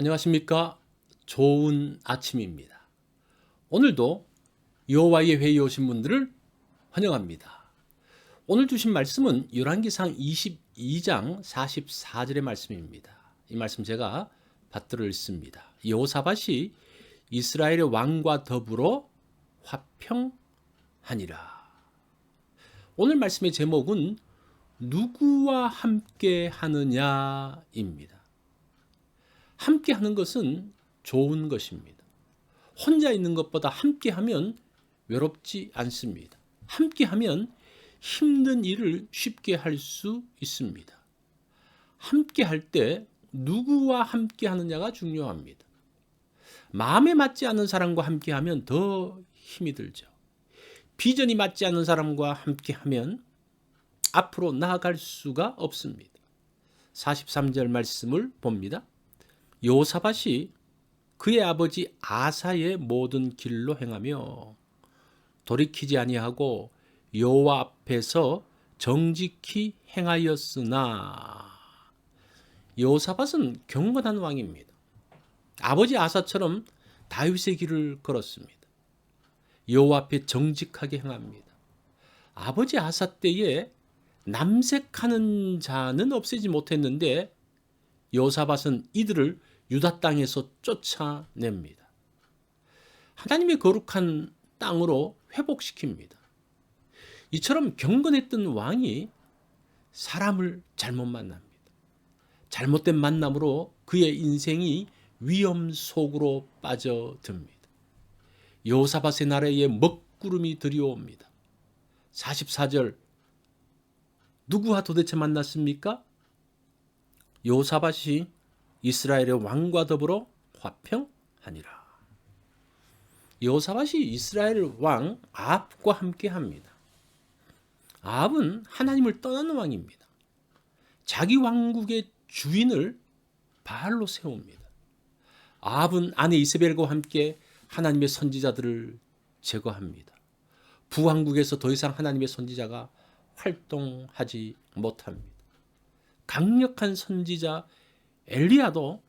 안녕하십니까? 좋은 아침입니다. 오늘도 여호와의 회의에 오신 분들을 환영합니다. 오늘 주신 말씀은 열왕기상 22장 44절의 말씀입니다. 이 말씀 제가 받들어 읽습니다. 여호사밧이 이스라엘의 왕과 더불어 화평하니라. 오늘 말씀의 제목은 누구와 함께 하느냐입니다. 함께 하는 것은 좋은 것입니다. 혼자 있는 것보다 함께 하면 외롭지 않습니다. 함께 하면 힘든 일을 쉽게 할 수 있습니다. 함께 할 때 누구와 함께 하느냐가 중요합니다. 마음에 맞지 않는 사람과 함께 하면 더 힘이 들죠. 비전이 맞지 않는 사람과 함께 하면 앞으로 나아갈 수가 없습니다. 43절 말씀을 봅니다. 요사밭이 그의 아버지 아사의 모든 길로 행하며 돌이키지 아니하고 여호와 앞에서 정직히 행하였으나 요사밭은 경건한 왕입니다. 아버지 아사처럼 다윗의 길을 걸었습니다. 여호와 앞에 정직하게 행합니다. 아버지 아사 때에 남색하는 자는 없애지 못했는데 여사밭은 이들을 유다 땅에서 쫓아냅니다. 하나님의 거룩한 땅으로 회복시킵니다. 이처럼 경건했던 왕이 사람을 잘못 만납니다. 잘못된 만남으로 그의 인생이 위험 속으로 빠져듭니다. 여호사밧의 나라에 먹구름이 들이옵니다. 44절 누구와 도대체 만났습니까? 여호사밧이 이스라엘의 왕과 더불어 화평하니라. 여호사밧이 이스라엘 왕 아합과 함께 합니다. 아합은 하나님을 떠나는 왕입니다. 자기 왕국의 주인을 바알로 세웁니다. 아합은 아내 이세벨과 함께 하나님의 선지자들을 제거합니다. 부왕국에서 더 이상 하나님의 선지자가 활동하지 못합니다. 강력한 선지자 엘리야도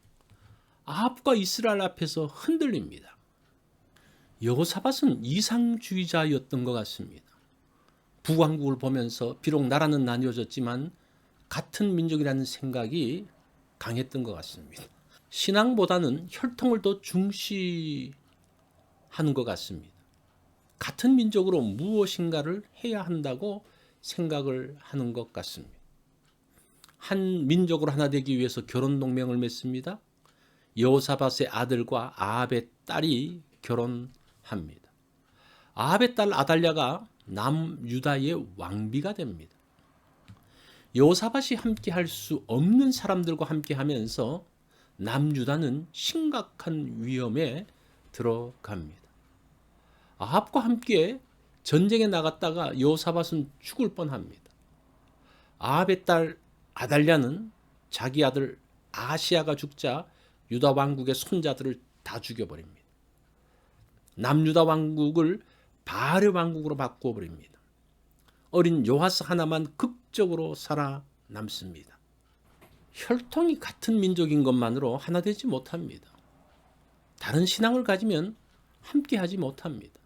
아합과 이스라엘 앞에서 흔들립니다. 여호사밧은 이상주의자였던 것 같습니다. 북왕국을 보면서 비록 나라는 나뉘어졌지만 같은 민족이라는 생각이 강했던 것 같습니다. 신앙보다는 혈통을 더 중시하는 것 같습니다. 같은 민족으로 무엇인가를 해야 한다고 생각을 하는 것 같습니다. 한 민족으로 하나 되기 위해서 결혼 동맹을 맺습니다. 여호사밧의 아들과 아합의 딸이 결혼합니다. 아합의 딸 아달랴가 남유다의 왕비가 됩니다. 여호사밧이 함께 할 수 없는 사람들과 함께 하면서 남유다는 심각한 위험에 들어갑니다. 아합과 함께 전쟁에 나갔다가 여호사밧은 죽을 뻔합니다. 아합의 딸 아달랴는 자기 아들 아시아가 죽자 유다 왕국의 손자들을 다 죽여버립니다. 남유다 왕국을 바알의 왕국으로 바꿔버립니다. 어린 요하스 하나만 극적으로 살아남습니다. 혈통이 같은 민족인 것만으로 하나 되지 못합니다. 다른 신앙을 가지면 함께 하지 못합니다.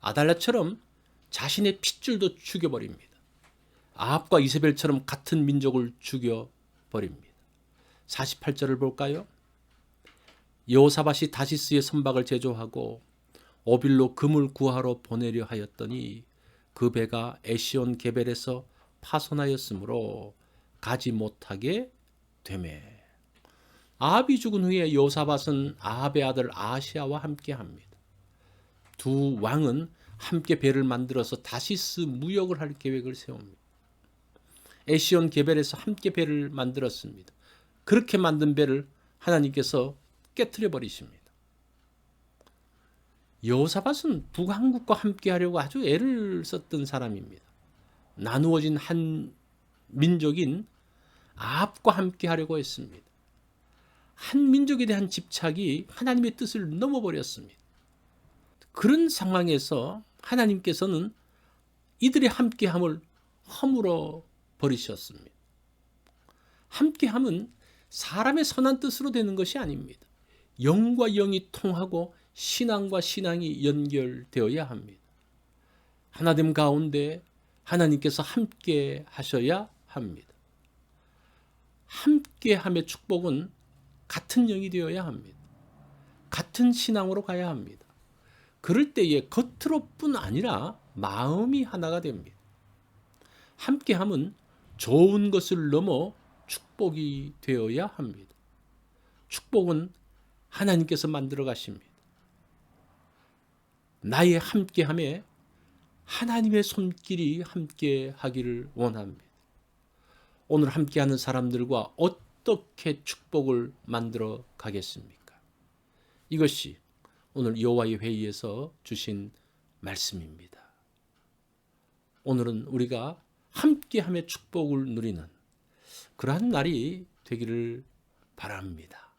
아달랴처럼 자신의 핏줄도 죽여버립니다. 아합과 이세벨처럼 같은 민족을 죽여 버립니다. 48절을 볼까요? 여호사밧이 다시스의 선박을 제조하고 오빌로 금을 구하러 보내려 하였더니 그 배가 에시온 게벨에서 파손하였으므로 가지 못하게 되매 아합이 죽은 후에 여호사밧은 아합의 아들 아시아와 함께 합니다. 두 왕은 함께 배를 만들어서 다시스 무역을 할 계획을 세웁니다. 에시온 게벨에서 함께 배를 만들었습니다. 그렇게 만든 배를 하나님께서 깨뜨려 버리십니다. 여호사밧은 북한국과 함께 하려고 아주 애를 썼던 사람입니다. 나누어진 한 민족인 아합과 함께 하려고 했습니다. 한 민족에 대한 집착이 하나님의 뜻을 넘어버렸습니다. 그런 상황에서 하나님께서는 이들의 함께함을 허물어 버리셨습니다. 함께함은 사람의 선한 뜻으로 되는 것이 아닙니다. 영과 영이 통하고 신앙과 신앙이 연결되어야 합니다. 하나됨 가운데 하나님께서 함께 하셔야 합니다. 함께함의 축복은 같은 영이 되어야 합니다. 같은 신앙으로 가야 합니다. 그럴 때에 겉으로뿐 아니라 마음이 하나가 됩니다. 함께함은 좋은 것을 넘어 축복이 되어야 합니다. 축복은 하나님께서 만들어 가십니다. 나의 함께함에 하나님의 손길이 함께 하기를 원합니다. 오늘 함께하는 사람들과 어떻게 축복을 만들어 가겠습니까? 이것이 오늘 여호와의 회의에서 주신 말씀입니다. 오늘은 우리가 함께함의 축복을 누리는 그러한 날이 되기를 바랍니다.